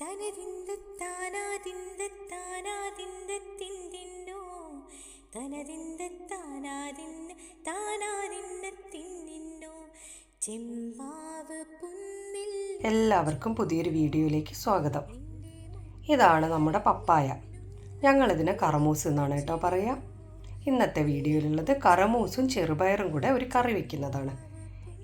തനതിന്ത താനാതിന്ത താനാതിന്ത തിന്തിന്നോ തനതിന്ത താനാതിന്ന താനാതിന്ന തിന്നിന്നോ ചെമ്പാവ് പുന്നിൽ എല്ലാവർക്കും പുതിയൊരു വീഡിയോയിലേക്ക് സ്വാഗതം. ഇതാണ് നമ്മുടെ പപ്പായ. ഞങ്ങളിതിന് കറമൂസ് എന്നാണ് കേട്ടോ പറയുക ഇന്നത്തെ വീഡിയോയിലുള്ളത് കറമൂസും ചെറുപയറും കൂടെ ഒരു കറി വെക്കുന്നതാണ്.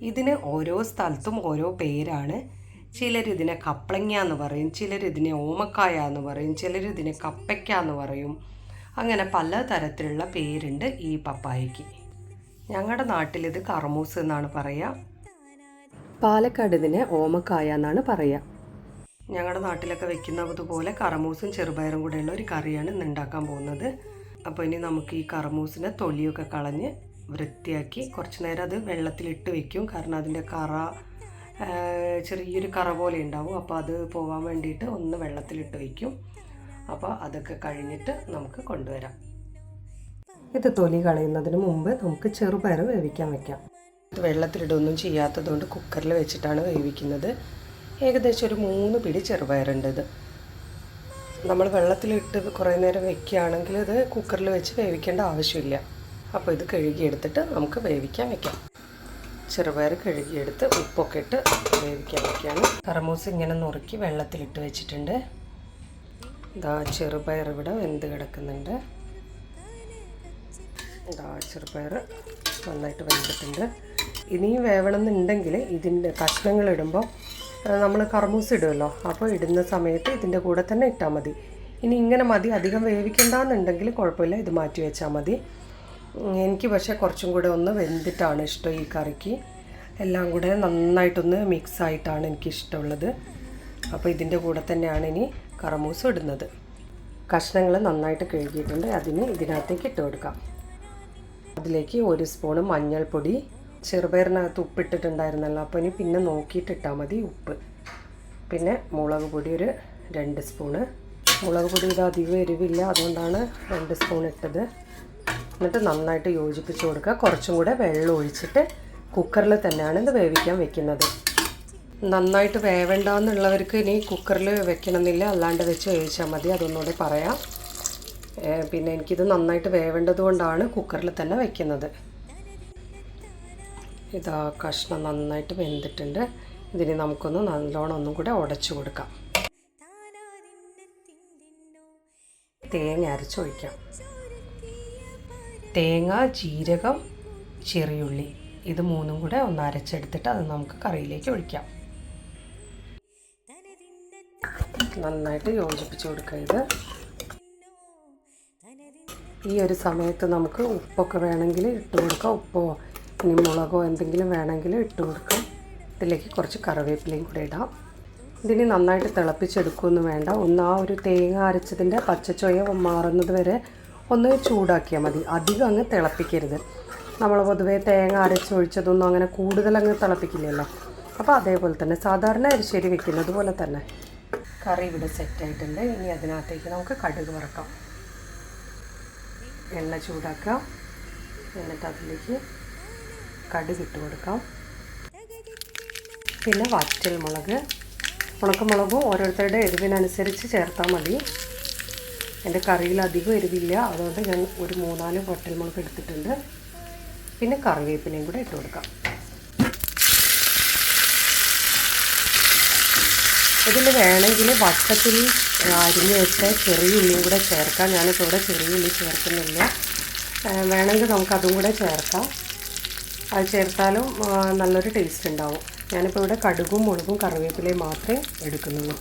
ഇതിന് ഓരോ സ്ഥലത്തും ഓരോ പേരാണ്. ചിലരിതിനെ കപ്ലങ്ങ എന്ന് പറയും ചിലരിതിനെ ഓമക്കായ എന്ന് പറയും ചിലരിതിനെ കപ്പയ്ക്ക എന്ന് പറയും. അങ്ങനെ പല തരത്തിലുള്ള പേരുണ്ട് ഈ പപ്പായയ്ക്ക്. ഞങ്ങളുടെ നാട്ടിലിത് കറമൂസ് എന്നാണ് പറയുക പാലക്കാട് ഇതിനെ ഓമക്കായ എന്നാണ് പറയുക ഞങ്ങളുടെ നാട്ടിലൊക്കെ വെക്കുന്നതുപോലെ കറമൂസും ചെറുപയറും കൂടെയുള്ള ഒരു കറിയാണ് ഇന്ന് ഉണ്ടാക്കാൻ പോകുന്നത്. അപ്പോൾ ഇനി നമുക്ക് ഈ കറമൂസിനെ തൊലിയൊക്കെ കളഞ്ഞ് വൃത്തിയാക്കി കുറച്ച് നേരം അത് വെള്ളത്തിലിട്ട് വെക്കും. കാരണം അതിന്റെ കറ ചെറിയൊരു കറ പോലെ ഉണ്ടാവും. അപ്പോൾ അത് പോകാൻ വേണ്ടിയിട്ട് ഒന്ന് വെള്ളത്തിലിട്ട് വയ്ക്കും അപ്പോൾ അതൊക്കെ കഴിഞ്ഞിട്ട് നമുക്ക് കൊണ്ടുവരാം. ഇത് തൊലി കളയുന്നതിന് മുമ്പ് നമുക്ക് ചെറുപയർ വേവിക്കാൻ വെക്കാം. വെള്ളത്തിലിടൊന്നും ചെയ്യാത്തതുകൊണ്ട് കുക്കറിൽ വെച്ചിട്ടാണ് വേവിക്കുന്നത്. ഏകദേശം ഒരു മൂന്ന് പിടി ചെറുപയറുണ്ട് ഇത്. നമ്മൾ വെള്ളത്തിലിട്ട് കുറേ നേരം വെക്കുകയാണെങ്കിൽ അത് കുക്കറിൽ വെച്ച് വേവിക്കേണ്ട ആവശ്യമില്ല. അപ്പോൾ ഇത് കഴുകിയെടുത്തിട്ട് നമുക്ക് വേവിക്കാൻ വെക്കാം. ചെറുപയർ കഴുകിയെടുത്ത് ഉപ്പൊക്കെ ഇട്ട് വേവിക്കാൻ വയ്ക്കുകയാണ് കറമൂസ് ഇങ്ങനെ നുറുക്കി വെള്ളത്തിലിട്ട് വെച്ചിട്ടുണ്ട്. ഇതാ ചെറുപയർ ഇവിടെ വെന്ത് കിടക്കുന്നുണ്ട്. ഇതാ ചെറുപയർ നന്നായിട്ട് വെന്തിട്ടുണ്ട്. ഇനിയും വേവണമെന്നുണ്ടെങ്കിൽ ഇതിന്റെ കഷ്ണങ്ങൾ ഇടുമ്പോൾ നമ്മൾ കർമൂസ് ഇടുമല്ലോ. അപ്പോൾ ഇടുന്ന സമയത്ത് ഇതിന്റെ കൂടെ തന്നെ ഇട്ടാൽ മതി. ഇനി ഇങ്ങനെ മതി. അധികം വേവിക്കണ്ടെന്നുണ്ടെങ്കിൽ കുഴപ്പമില്ല. ഇത് മാറ്റി വെച്ചാൽ മതി. എനിക്ക് പക്ഷേ കുറച്ചും കൂടെ ഒന്ന് വെന്തിട്ടാണ് ഇഷ്ടം ഈ കറിക്ക്. എല്ലാം കൂടെ നന്നായിട്ടൊന്ന് മിക്സ് ആയിട്ടാണ് എനിക്ക് ഇഷ്ടമുള്ളത് അപ്പോൾ ഇതിന്റെ കൂടെ തന്നെയാണ് ഇനി കറമൂസ് ഇടുന്നത്. കഷ്ണങ്ങൾ നന്നായിട്ട് കഴുകിയിട്ടുണ്ട്. അതിന് ഇതിനകത്തേക്ക് ഇട്ട് കൊടുക്കാം. അതിലേക്ക് ഒരു സ്പൂണ് മഞ്ഞൾപ്പൊടി. ചെറുപയറിനകത്ത് ഉപ്പിട്ടിട്ടുണ്ടായിരുന്നല്ലോ. അപ്പോൾ ഇനി പിന്നെ നോക്കിയിട്ട് ഇട്ടാൽ മതി ഉപ്പ്. പിന്നെ മുളക് പൊടി ഒരു രണ്ട് സ്പൂണ്. മുളക് പൊടി ഇത് അധികം എരിവില്ല. അതുകൊണ്ടാണ് രണ്ട് സ്പൂൺ ഇട്ടത്. എന്നിട്ട് നന്നായിട്ട് യോജിപ്പിച്ച് കൊടുക്കുക. കുറച്ചും കൂടെ വെള്ളം ഒഴിച്ചിട്ട് കുക്കറിൽ തന്നെയാണ് ഇത് വേവിക്കാൻ വെക്കുന്നത്. നന്നായിട്ട് വേവണ്ടെന്നുള്ളവർക്ക് ഇനി കുക്കറിൽ വെക്കണമെന്നില്ല. അല്ലാണ്ട് വെച്ച് വേവിച്ചാൽ മതി. അതൊന്നുകൂടി പറയാം. പിന്നെ എനിക്കിത് നന്നായിട്ട് വേവേണ്ടത് കൊണ്ടാണ് കുക്കറിൽ തന്നെ വെക്കുന്നത്. ഇതാ കഷ്ണം നന്നായിട്ട് വെന്തിട്ടുണ്ട്. ഇതിന് നമുക്കൊന്ന് നല്ലോണം ഒന്നും കൂടെ ഉടച്ചു കൊടുക്കാം. തേങ്ങ അരച്ചൊഴിക്കാം. തേങ്ങ ജീരകം ചെറിയുള്ളി. ഇത് മൂന്നും കൂടെ ഒന്ന് അരച്ചെടുത്തിട്ട് അത് നമുക്ക് കറിയിലേക്ക് ഒഴിക്കാം. നന്നായിട്ട് യോജിപ്പിച്ച് കൊടുക്കുക ഇത്. ഈ ഒരു സമയത്ത് നമുക്ക് ഉപ്പൊക്കെ വേണമെങ്കിൽ ഇട്ട് കൊടുക്കാം. ഉപ്പോ ഇനി മുളകോ എന്തെങ്കിലും വേണമെങ്കിൽ ഇട്ട് കൊടുക്കാം. ഇതിലേക്ക് കുറച്ച് കറിവേപ്പിലയും കൂടെ ഇടാം. ഇതിന് നന്നായിട്ട് തിളപ്പിച്ചെടുക്കുമെന്ന് വേണ്ട. ഒന്ന് ആ ഒരു തേങ്ങ അരച്ചതിന്റെ പച്ചച്ചൊയ മാറുന്നത് വരെ ഒന്ന് ചൂടാക്കിയാൽ മതി. അധികം അങ്ങ് തിളപ്പിക്കരുത്. നമ്മൾ പൊതുവേ തേങ്ങ അരച്ചൊഴിച്ചതൊന്നും അങ്ങനെ കൂടുതൽ അങ്ങ് തിളപ്പിക്കില്ലല്ലോ. അപ്പോൾ അതേപോലെ തന്നെ സാധാരണ അരിശ്ശേരി വെക്കുന്നത് പോലെ തന്നെ. കറി ഇവിടെ സെറ്റായിട്ടുണ്ട് ഇനി അതിനകത്തേക്ക് നമുക്ക് കടുക് വറക്കാം. എണ്ണ ചൂടാക്കാം. എന്നിട്ട് അതിലേക്ക് കടുക് ഇട്ട് കൊടുക്കാം. പിന്നെ വറ്റൽ മുളക് ഉണക്കമുളകും ഓരോരുത്തരുടെ എരിവിനനുസരിച്ച് ചേർത്താൽ മതി. എന്റെ കറിയിൽ അധികം എരിവില്ല. അതുകൊണ്ട് ഞാൻ ഒരു മൂന്നാൽ വട്ടൽമുളക് എടുത്തിട്ടുണ്ട്. പിന്നെ കറിവേപ്പിലയും കൂടെ ഇട്ട് കൊടുക്കാം. ഇതിൽ വേണമെങ്കിൽ വട്ടത്തിൽ അരിഞ്ഞ് വെച്ച ചെറിയ ഉള്ളിയും കൂടെ ചേർക്കാം. ഞാനിപ്പോൾ ഇവിടെ ചെറിയ ഉള്ളി ചേർക്കുന്നില്ല. വേണമെങ്കിൽ നമുക്കതും കൂടെ ചേർക്കാം. അത് ചേർത്താലും നല്ലൊരു ടേസ്റ്റ് ഉണ്ടാവും. ഞാനിപ്പോൾ ഇവിടെ കടുകും മുളകും കറിവേപ്പിലയും മാത്രമേ എടുക്കുന്നുള്ളൂ.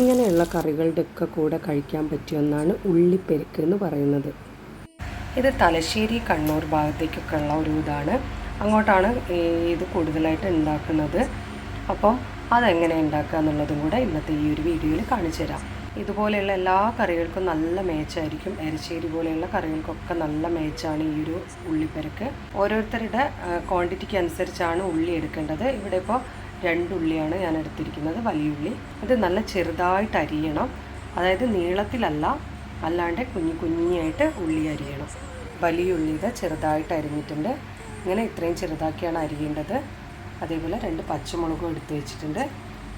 ഇങ്ങനെയുള്ള കറികളുടെ ഒക്കെ കൂടെ കഴിക്കാൻ പറ്റിയ ഒന്നാണ് ഉള്ളിപ്പെരുക്ക് എന്ന് പറയുന്നത്. ഇത് തലശ്ശേരി കണ്ണൂർ ഭാഗത്തേക്കൊക്കെ ഉള്ള ഒരു ഇതാണ്. അങ്ങോട്ടാണ് ഇത് കൂടുതലായിട്ട് ഉണ്ടാക്കുന്നത്. അപ്പം അതെങ്ങനെ ഉണ്ടാക്കുക എന്നുള്ളതും കൂടെ ഇന്നത്തെ ഈ ഒരു വീഡിയോയിൽ കാണിച്ചു തരാം. ഇതുപോലെയുള്ള എല്ലാ കറികൾക്കും നല്ല മേച്ചായിരിക്കും. എരിശ്ശേരി പോലെയുള്ള കറികൾക്കൊക്കെ നല്ല മേച്ചാണ് ഈ ഒരു ഉള്ളിപ്പരക്ക്. ഓരോരുത്തരുടെ ക്വാണ്ടിറ്റിക്ക് അനുസരിച്ചാണ് ഉള്ളി എടുക്കേണ്ടത്. ഇവിടെ ഇപ്പോൾ രണ്ട് ഉള്ളിയാണ് ഞാൻ എടുത്തിരിക്കുന്നത് വലിയ ഉള്ളി. ഇത് നല്ല ചെറുതായിട്ട് അരിയണം. അതായത് നീളത്തിലല്ല അല്ലാണ്ട് കുഞ്ഞു കുഞ്ഞിയായിട്ട് ഉള്ളി അരിയണം. വലിയ ഇത് ചെറുതായിട്ട് അരിഞ്ഞിട്ടുണ്ട്. ഇങ്ങനെ ഇത്രയും ചെറുതാക്കിയാണ് അരിയേണ്ടത്. അതേപോലെ രണ്ട് പച്ചമുളകും എടുത്തു വെച്ചിട്ടുണ്ട്.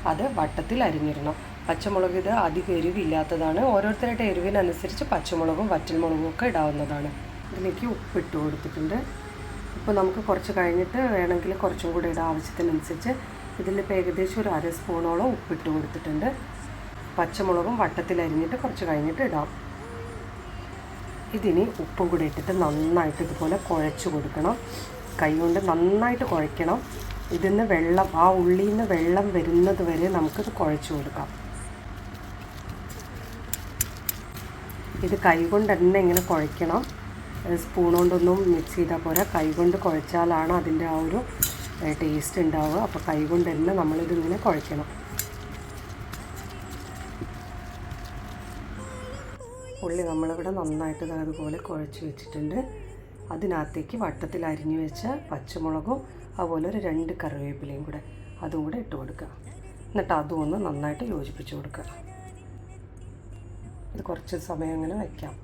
അത് വട്ടത്തിൽ അരിഞ്ഞിരണം പച്ചമുളക് ഇത് അധികം എരിവില്ലാത്തതാണ്. ഓരോരുത്തരുടെ എരിവിനനുസരിച്ച് പച്ചമുളകും വറ്റൽമുളകും ഒക്കെ ഇടാവുന്നതാണ്. ഇതിലേക്ക് ഉപ്പിട്ട് കൊടുത്തിട്ടുണ്ട്. ഇപ്പോൾ നമുക്ക് കുറച്ച് കഴിഞ്ഞിട്ട് വേണമെങ്കിൽ കുറച്ചും കൂടി ഇടാം ആവശ്യത്തിനനുസരിച്ച് ഇതിലിപ്പോൾ ഏകദേശം ഒരു അര സ്പൂണോളം ഉപ്പിട്ട് കൊടുത്തിട്ടുണ്ട്. പച്ചമുളകും വട്ടത്തിൽ അരിഞ്ഞിട്ട് കുറച്ച് കഴിഞ്ഞിട്ട് ഇടാം. ഇതിനി ഉപ്പും കൂടി ഇട്ടിട്ട് നന്നായിട്ട് ഇതുപോലെ കുഴച്ച് കൊടുക്കണം. കൈ കൊണ്ട് നന്നായിട്ട് കുഴയ്ക്കണം. ഇതിൽ നിന്ന് വെള്ളം ആ ഉള്ളിൽ നിന്ന് വെള്ളം വരുന്നത് വരെ നമുക്കിത് കുഴച്ച് കൊടുക്കാം. ഇത് കൈ കൊണ്ട് തന്നെ ഇങ്ങനെ കുഴയ്ക്കണം. സ്പൂൺ കൊണ്ടൊന്നും മിക്സ് ചെയ്താൽ പോരാ. കൈ കൊണ്ട് കുഴച്ചാലാണ് അതിന്റെ ആ ഒരു ടേസ്റ്റ് ഉണ്ടാവുക. അപ്പോൾ കൈ കൊണ്ട് തന്നെ നമ്മളിതിങ്ങനെ കുഴയ്ക്കണം. ഉള്ളി നമ്മളിവിടെ നന്നായിട്ട് അതുപോലെ കുഴച്ച് വെച്ചിട്ടുണ്ട്. അതിനകത്തേക്ക് വട്ടത്തിൽ അരിഞ്ഞു വെച്ച പച്ചമുളകും അതുപോലെ ഒരു രണ്ട് കറിവേപ്പിലയും കൂടെ അതും കൂടെ ഇട്ട് കൊടുക്കുക. എന്നിട്ട് അതും ഒന്ന് നന്നായിട്ട് യോജിപ്പിച്ച് കൊടുക്കുക. ഇത് കുറച്ച് സമയം അങ്ങനെ വയ്ക്കാം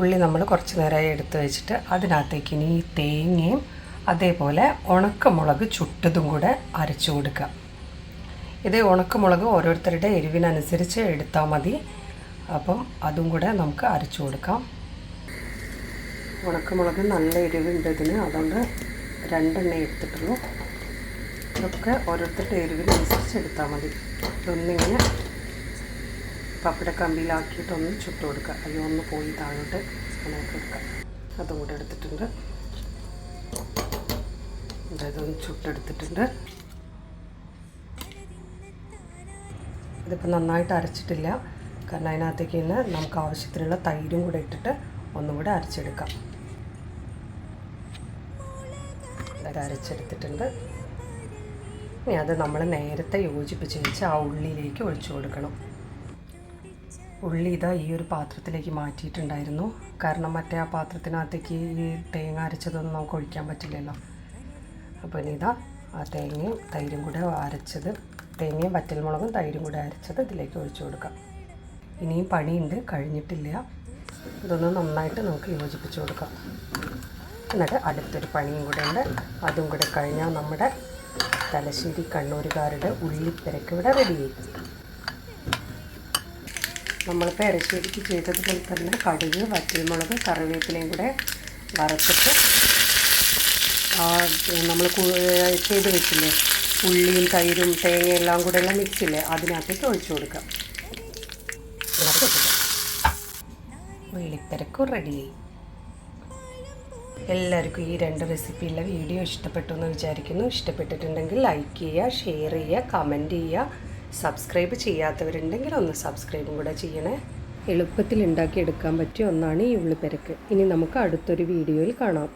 ഉള്ളി നമ്മൾ കുറച്ച് നേരമായി എടുത്ത് വെച്ചിട്ട് അതിനകത്തേക്ക് ഇനി ഈ തേങ്ങയും അതേപോലെ ഉണക്കമുളക് ചുട്ടതും കൂടെ അരച്ചു കൊടുക്കുക. ഇത് ഉണക്കമുളക് ഓരോരുത്തരുടെ എരിവിനനുസരിച്ച് എടുത്താൽ മതി. അപ്പം അതും കൂടെ നമുക്ക് അരച്ചു കൊടുക്കാം. ഉണക്കമുളക് നല്ല എരിവുണ്ട് ഇതിന് അതുകൊണ്ട് രണ്ടെണ്ണ എടുത്തിട്ടുള്ളൂ. ഇതൊക്കെ ഓരോരുത്തരുടെ എരിവിനനുസരിച്ച് എടുത്താൽ മതി. ഇതൊന്നിങ്ങനെ പപ്പടക്കമ്പിയിലാക്കിയിട്ടൊന്ന് ചുട്ട് കൊടുക്കുക. അയ്യോ ഒന്ന് പോയി താഴോട്ട് അങ്ങനെ കൊടുക്കുക അതും കൂടെ എടുത്തിട്ടുണ്ട്. ഇതൊന്ന് ചുട്ടെടുത്തിട്ടുണ്ട്. ഇതിപ്പോൾ നന്നായിട്ട് അരച്ചിട്ടില്ല. കാരണം അതിനകത്തേക്ക് തന്നെ നമുക്ക് ആവശ്യത്തിനുള്ള തൈരും കൂടെ ഇട്ടിട്ട് ഒന്നും കൂടെ അരച്ചെടുക്കാം. അത് അരച്ചെടുത്തിട്ടുണ്ട്. ഇനി അത് നമ്മൾ നേരത്തെ യോജിപ്പിച്ച് വെച്ച് ആ ഉള്ളിയിലേക്ക് ഒഴിച്ചു കൊടുക്കണം. ഉള്ളി ഇതാ ഈ ഒരു പാത്രത്തിലേക്ക് മാറ്റിയിട്ടുണ്ടായിരുന്നു. കാരണം മറ്റേ ആ പാത്രത്തിനകത്തേക്ക് ഈ തേങ്ങ അരച്ചതൊന്നും നമുക്ക് ഒഴിക്കാൻ പറ്റില്ലല്ലോ. അപ്പോൾ ഇനി ഇതാ ആ തേങ്ങയും തൈരും കൂടെ അരച്ചത് തേങ്ങയും വറ്റൽമുളകും തൈരും കൂടെ അരച്ചത് ഇതിലേക്ക് ഒഴിച്ചു കൊടുക്കാം. ഇനിയും പണിയുണ്ട് കഴിഞ്ഞിട്ടില്ല. ഇതൊന്ന് നന്നായിട്ട് നമുക്ക് യോജിപ്പിച്ച് കൊടുക്കാം. എന്നിട്ട് അടുത്തൊരു പണിയും കൂടെ ഉണ്ട്. അതും കൂടെ കഴിഞ്ഞാൽ നമ്മുടെ തലശ്ശേരി കണ്ണൂരുകാരുടെ ഉള്ളിപ്പെരക്ക് ഇവിടെ റെഡിയായി നമ്മൾ പെരശ്ശേരിക്ക് ചെയ്തതുപോലെ തന്നെ കടുക് വറ്റൽമുളക് കറിവേപ്പിലയും കൂടെ വറുത്തിട്ട് നമ്മൾ ചെയ്ത് വെച്ചില്ലേ? ഉള്ളിയും തൈരും തേങ്ങയും എല്ലാം കൂടെ എല്ലാം മിക്സില്ലേ അതിനകത്തേക്ക് ഒഴിച്ചു കൊടുക്കാം. വെള്ളിത്തിരക്കും റെഡിയായി എല്ലാവർക്കും ഈ രണ്ട് റെസിപ്പിയുള്ള വീഡിയോ ഇഷ്ടപ്പെട്ടു എന്ന് വിചാരിക്കുന്നു. ഇഷ്ടപ്പെട്ടിട്ടുണ്ടെങ്കിൽ ലൈക്ക് ചെയ്യുക ഷെയർ ചെയ്യുക കമന്റ് ചെയ്യുക. സബ്സ്ക്രൈബ് ചെയ്യാത്തവരുണ്ടെങ്കിൽ ഒന്ന് സബ്സ്ക്രൈബും കൂടെ ചെയ്യണേ. എളുപ്പത്തിൽ ഉണ്ടാക്കിയെടുക്കാൻ പറ്റിയ ഒന്നാണ് ഈ ഉള്ളിപ്പരക്ക്. ഇനി നമുക്ക് അടുത്തൊരു വീഡിയോയിൽ കാണാം.